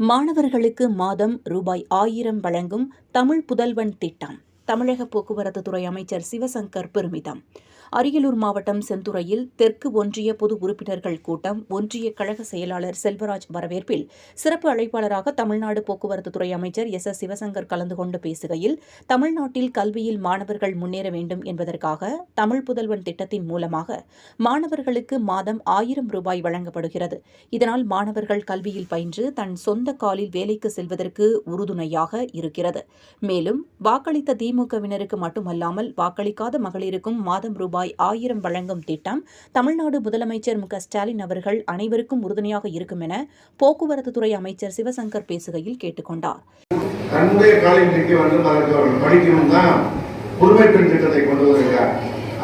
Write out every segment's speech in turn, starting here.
மாணவர்களுக்கு மாதம் ரூபாய் ஆயிரம் வழங்கும் தமிழ் புதல்வன் திட்டம். தமிழக போக்குவரத்து துறை அமைச்சர் சிவசங்கர் பெருமிதம். அரியலூர் மாவட்டம் செந்துறையில் தெற்கு ஒன்றிய பொது உறுப்பினர்கள் கூட்டம் ஒன்றிய கழக செயலாளர் செல்வராஜ் வரவேற்பில் சிறப்பு அழைப்பாளராக தமிழ்நாடு போக்குவரத்து துறை அமைச்சர் எஸ் எஸ் சிவசங்கர் கலந்து கொண்டு பேசுகையில் தமிழ்நாட்டில் கல்வியில் மாணவர்கள் முன்னேற வேண்டும் என்பதற்காக தமிழ் புதல்வன் திட்டத்தின் மூலமாக மாணவர்களுக்கு மாதம் ஆயிரம் ரூபாய் வழங்கப்படுகிறது. இதனால் மாணவர்கள் கல்வியில் பயின்று தன் சொந்த காலில் வேலைக்கு செல்வதற்கு உறுதுணையாக இருக்கிறது. மேலும் வாக்களித்த திமுகவினருக்கு மட்டுமல்லாமல் வாக்களிக்காத மகளிருக்கும் மாதம் ரூபாய் ஆயிரம் வழங்கும் திட்டம் தமிழ்நாடு முதலமைச்சர் மு ஸ்டாலின் அவர்கள் அனைவருக்கும் உறுதுணையாக இருக்கும் என போக்குவரத்து துறை அமைச்சர் சிவசங்கர் பேசுகையில் கேட்டுக்கொண்டார். தன்னுடைய அதற்கு அவர்கள் படிக்கணும் தான் பெண் திட்டத்தை கொண்டு வந்திருக்கார்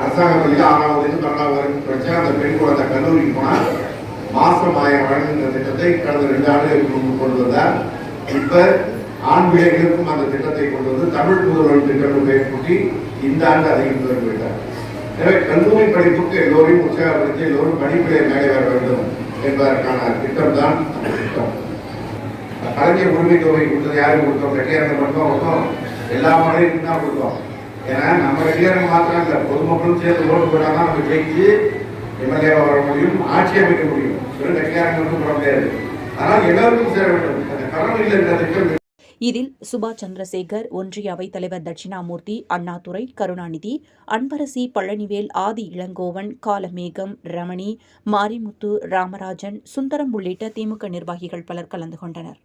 அரசாங்க பள்ளியில் பன்னெண்டாவது வரைக்கும் அந்த பெண் குழந்தை கல்லூரிக்கு போனால் மாசம் ஆயிரம் வழங்குகின்ற திட்டத்தை கடந்த ரெண்டு ஆண்டுகளுக்கு முன்பு கொண்டு வந்தார். இப்ப ஆண் பிள்ளைகளுக்கும் அந்த திட்டத்தை கொண்டு வந்து தமிழ் முதல்வர் திட்டம் பெயர் கூட்டி இந்த ஆண்டு அதையும் துவங்கி எனவே கல்லூரி படிப்புக்கு எல்லோரையும் உற்சாகப்படுத்தி எல்லோரும் படிப்பிலே மேலே வர வேண்டும் என்பதற்கான திட்டம் தான் திட்டம். கலைஞர் உரிமை தொகை கொடுத்தது யாரும் கொடுத்தோம்? ரெட்டியாரங்க மட்டும் கொடுத்தோம். எல்லா மகளிருக்கும் தான் கொடுத்தோம். ஏன்னா நம்ம ரெட்டியாரங்க மாத்திரம் இல்லை பொதுமக்களும் சேர்ந்து ஓட்டு போட்டால் தான் நம்ம ஜெயிச்சு எம்எல்ஏவாக வர முடியும் ஆட்சி அமைக்க முடியும். வெறும் ரெட்டியாரங்க மட்டும் போட முடியாது. ஆனால் எல்லாருக்கும் சேர வேண்டும். அந்த கடவுள் என்ற திட்டம் இதில் சுபாஷ் சந்திரசேகர் ஒன்றிய அவைத் தலைவர் தட்சிணாமூர்த்தி அண்ணாதுரை கருணாநிதி அன்பரசி பழனிவேல் ஆதி இளங்கோவன் காலமேகம் ரமணி மாரிமுத்து ராமராஜன் சுந்தரம் உள்ளிட்ட திமுக நிர்வாகிகள் பலர் கலந்து கொண்டனர்.